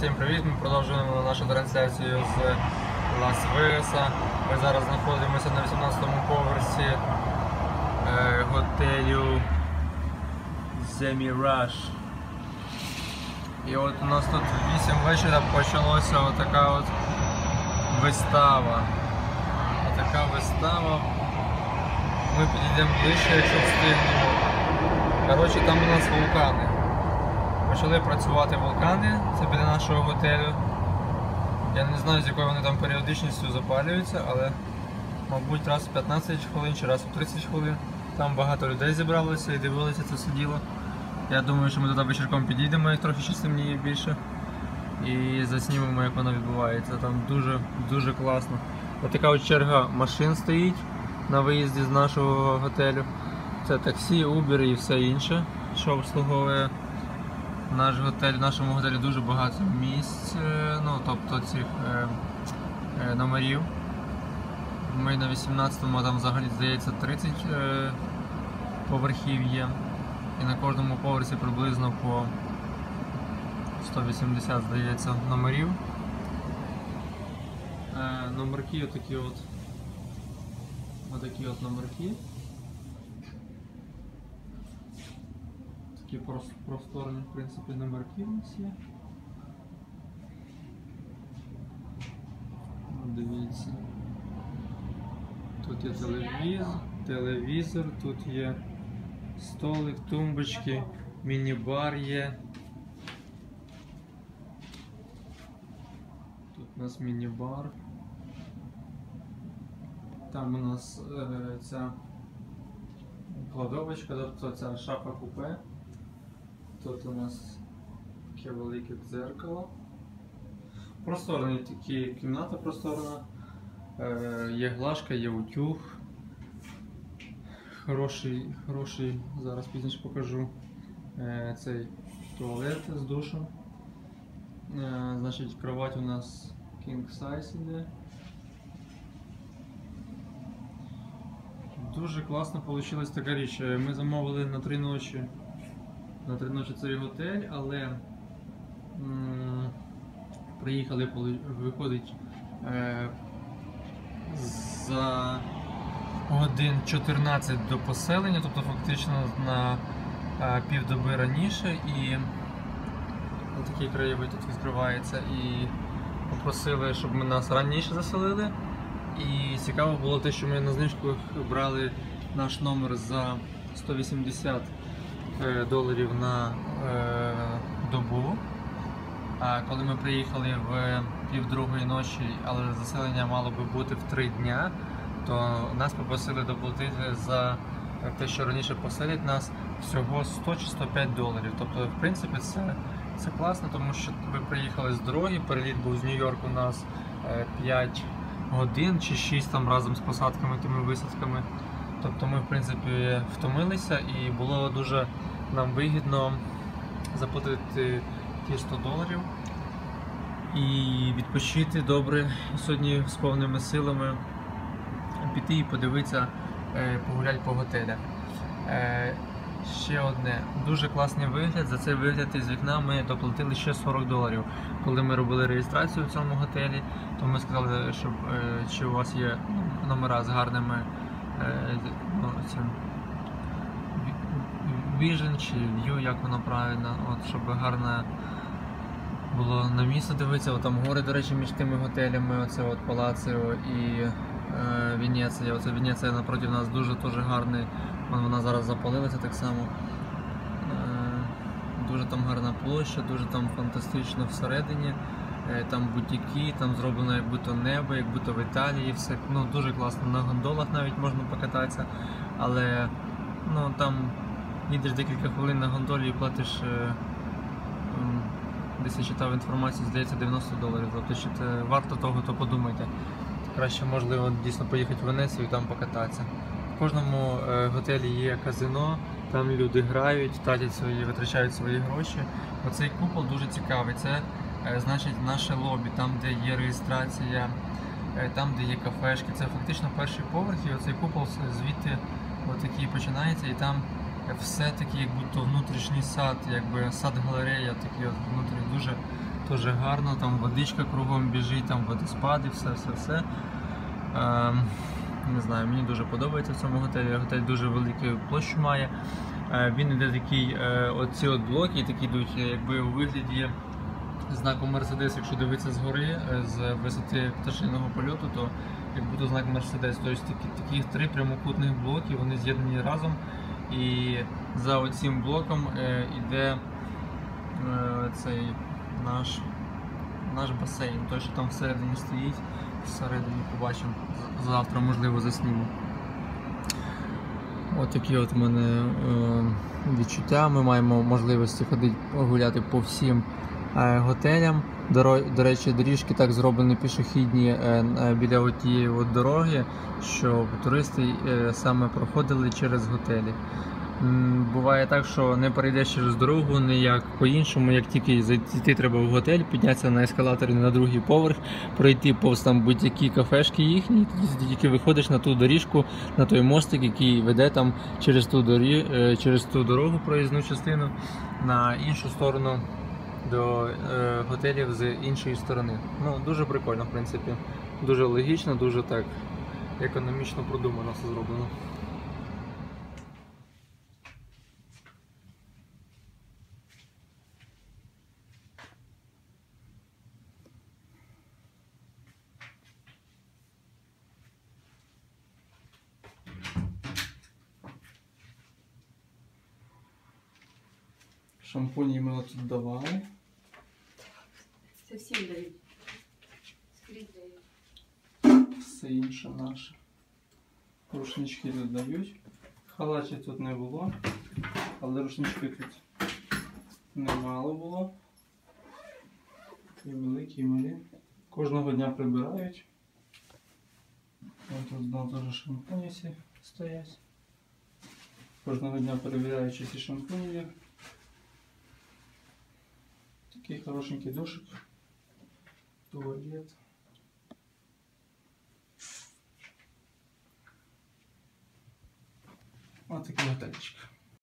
Всім привіт! Ми продовжуємо нашу трансляцію з Лас-Вегаса. Ми зараз знаходимося на 18-му поверсі е, готелю The Mirage. І от у нас тут в 8 вечора почалася отака от вистава. Отака вистава. Ми підійдемо ближче, якщо встигнемо. Коротше, там у нас вулкани. Почали працювати вулкани, це біля нашого готелю. Я не знаю, з якою вони там періодичністю запалюються, але мабуть раз в 15 хвилин чи раз в 30 хвилин. Там багато людей зібралося і дивилися це все діло. Я думаю, що ми туди вечірком підійдемо, як трохи ще стемніє більше. І заснімемо, як воно відбувається. Там дуже дуже класно. Ось така от черга машин стоїть на виїзді з нашого готелю. Це таксі, Uber і все інше, що обслуговує наш готель. В нашому готелі дуже багато місць, е, ну тобто цих е, е, номерів. Ми на 18-му, а там взагалі здається 30 е, поверхів є. І на кожному поверсі приблизно по 180, здається, номерів. Е, номерки отакі от. Отакі от номерки. Такі просторні, в принципі, номерки у нас є. Дивіться. Тут є телевізор, телевізор, тут є столик, тумбочки, міні-бар є. Тут у нас міні-бар. Там у нас е, ця кладовочка, тобто ця шафа купе. Тут у нас таке велике дзеркало. Просторна такі кімната просторна. Е, є глажка, є утюг. Хороший, хороший, зараз пізніше покажу е, цей туалет з душем. Е, значить, кровать у нас king size іде. Дуже класно вийшла така річ. Ми замовили на три ночі на три ночі цей готель, але приїхали, виходить е, за годин 14 до поселення, тобто фактично на е, півдоби раніше і такий краєвид тут відкривається і попросили, щоб ми нас раніше заселили. І цікаво було те, що ми на знижках брали наш номер за 180 е, доларів на е, добу. А коли ми приїхали в півдругої ночі, але заселення мало би бути в три дня, то нас попросили доплатити за те, що раніше поселять нас всього 100 чи 105 доларів. Тобто, в принципі, це, це класно, тому що ви приїхали з дороги, переліт був з Нью-Йорку у нас е, 5 годин чи 6 там разом з посадками, тими висадками. Тобто ми в принципі втомилися і було дуже нам вигідно заплатити ті 100 доларів і відпочити добре сьогодні з повними силами піти і подивитися, е, погуляти по готелях. Е, Ще одне, дуже класний вигляд. За цей вигляд із вікна ми доплатили ще 40 доларів. Коли ми робили реєстрацію в цьому готелі, то ми сказали, щоб, е, чи у вас є номера з гарними ну, цим, Vision чи View, як воно правильно, от, щоб гарне було на місто дивитися. Там гори, до речі, між тими готелями, оце от Палаціо і е, Венеція. Оце Венеція напроти нас дуже дуже гарний. Вон Вона зараз запалилася так само. Е, Дуже там гарна площа, дуже там фантастично всередині. Е, Там бутіки, там зроблено як будто небо, як будто в Італії. Все ну, дуже класно. На гондолах навіть можна покататися. Але ну, там їдеш декілька хвилин на гондолі і платиш. е, Десь я читав інформацію, здається, 90 доларів. Тобто, що це варто того, то подумайте. Краще, можливо, дійсно поїхати в Венецію і там покататися. В кожному е, готелі є казино, там люди грають, тратять свої, витрачають свої гроші. Оцей купол дуже цікавий. Це значить наше лобі, там, де є реєстрація, е, там, де є кафешки. Це фактично перший поверх, і оцей купол звідти отакий починається, і там все таки як будто внутрішній сад, якби сад-галерея, такий от внутрі дуже дуже гарно, там водичка кругом біжить, там водоспади, все, все, все. Ем, не знаю, мені дуже подобається в цьому готелі. Готель дуже велику площу має. Е, він іде такий, е, оці от блоки, такі йдуть, е, якби у вигляді знаку Мерседес, якщо дивитися згори, е, з висоти пташиного польоту, то як буде знак Мерседес. Тобто такі, три прямокутних блоки, вони з'єднані разом. І за оцим блоком е, іде е, цей наш, наш басейн, той, що там всередині стоїть, всередині побачимо. Завтра, можливо, засніму. От такі от у мене е, відчуття. Ми маємо можливості ходити гуляти по всім е, готелям. До речі, доріжки так зроблені пішохідні е, біля тієї от дороги, щоб туристи е, саме проходили через готелі. Буває так, що не перейдеш через дорогу ніяк по-іншому, як тільки зайти треба в готель, піднятися на ескалаторі на другий поверх, пройти повз там будь-які кафешки їхні, тоді тільки виходиш на ту доріжку, на той мостик, який веде там через ту, дорі... е, через ту дорогу проїзну частину на іншу сторону до е, готелів з іншої сторони. Ну, дуже прикольно, в принципі. Дуже логічно, дуже так економічно продумано все зроблено. Шампуні ми тут давали. Це дають. Скрізь дають. Все інше наше. Рушнички тут дають. Халатів тут не було, але рушнички тут немало було. І великі, і малі. Кожного дня прибирають. Ось тут знову теж шампуні стоять. Кожного дня перевіряють, чи всі шампуні. Такий хорошенький душик. Туалет. Вот такие готельчик.